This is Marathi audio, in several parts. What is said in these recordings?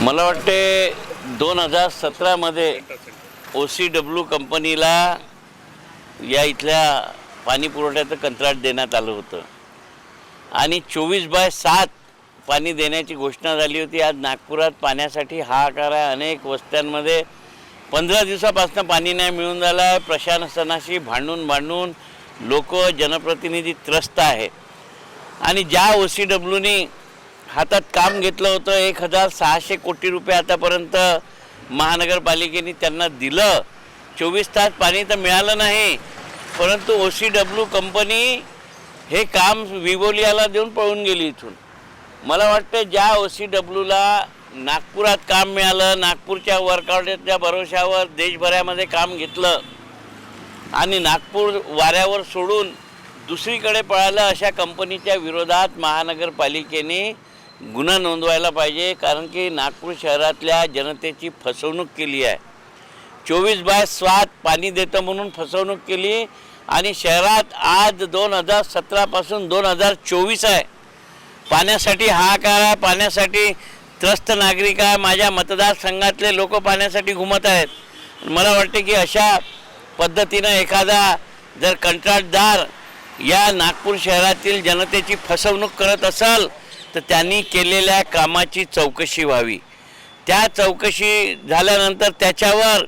मला वाटते दोन हजार सतरामध्ये ओ सी डब्ल्यू कंपनीला या इथल्या पाणी पुरवठ्याचं कंत्राट देण्यात आलं होतं. आणि चोवीस बाय सात पाणी देण्याची घोषणा झाली होती. आज नागपुरात पाण्यासाठी हाहाकार आहे. अनेक वस्त्यांमध्ये पंधरा दिवसापासून पाणी नाही मिळून झालं आहे. प्रशासनाशी भांडून भांडून लोक जनप्रतिनिधी त्रस्त आहे. आणि ज्या ओ सी डब्ल्यूनी हातात काम घेतलं होतं एक हजार सहाशे कोटी रुपये आतापर्यंत महानगरपालिकेने त्यांना दिलं. चोवीस तास पाणी तर मिळालं नाही परंतु ओ सी डब्ल्यू कंपनी हे काम विवोलियाला देऊन पळून गेली इथून. मला वाटतं ज्या ओ सी डब्ल्यूला नागपुरात काम मिळालं नागपूरच्या वर्कआउटच्या भरोशावर देशभरामध्ये काम घेतलं आणि नागपूर वाऱ्यावर सोडून दुसरीकडे पळालं अशा कंपनीच्या विरोधात महानगरपालिकेने गुन्हा नोंदवायला पाहिजे कारण की नागपूर शहरातल्या जनतेची फसवणूक केली आहे. चोवीस बाय सात पाणी देतं म्हणून फसवणूक केली आणि शहरात आज दोन हजार सतरापासून दोन हजार चोवीस आहे. पाण्यासाठी हाहाकार आहे पाण्यासाठी त्रस्त नागरिक आहे. माझ्या मतदारसंघातले लोक पाण्यासाठी घुमत आहेत. मला वाटते की अशा पद्धतीनं एखादा जर कंत्राटदार या नागपूर शहरातील जनतेची फसवणूक करत असेल तर त्यांनी केलेल्या कामाची चौकशी व्हावी. त्या चौकशी झाल्यानंतर त्याच्यावर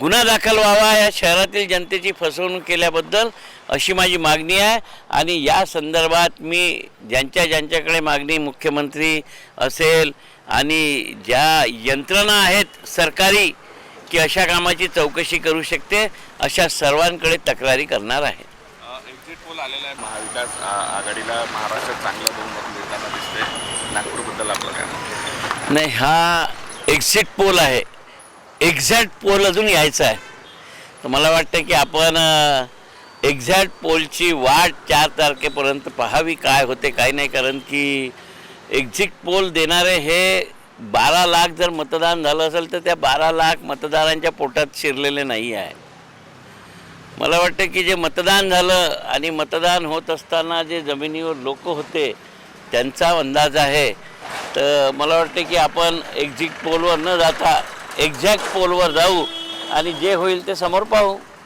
गुन्हा दाखल व्हावा या शहरातील जनतेची फसवणूक केल्याबद्दल अशी माझी मागणी आहे आणि या संदर्भात मी ज्यांच्या ज्यांच्याकडे मागणी मुख्यमंत्री असेल आणि ज्या यंत्रणा आहेत सरकारी की अशा कामाची चौकशी करू शकते अशा सर्वांकडे तक्रारी करणार आहे. एक्झिट पोल आलेला आहे महाविकास आघाडीला महाराष्ट्रात चांगलं बहुमत नाही हा एक्झिट पोल आहे. एक्झॅक्ट पोल अजून यायचा आहे. तर मला वाटतं की आपण एक्झॅक्ट पोलची वाट चार तारखेपर्यंत पाहावी काय होते काय नाही कारण की एक्झिट पोल देणारे हे बारा लाख जर मतदान झालं असेल तर त्या बारा लाख मतदारांच्या पोटात शिरलेले नाही आहे. मला वाटतं की जे मतदान झालं आणि मतदान होत असताना जे जमिनीवर लोक होते त्यांचा अंदाज आहे. तर मला वाटते की आपण एक्झिट पोलवर न जाता एक्झॅक्ट पोलवर जाऊ आणि जे होईल ते समोर पाहू.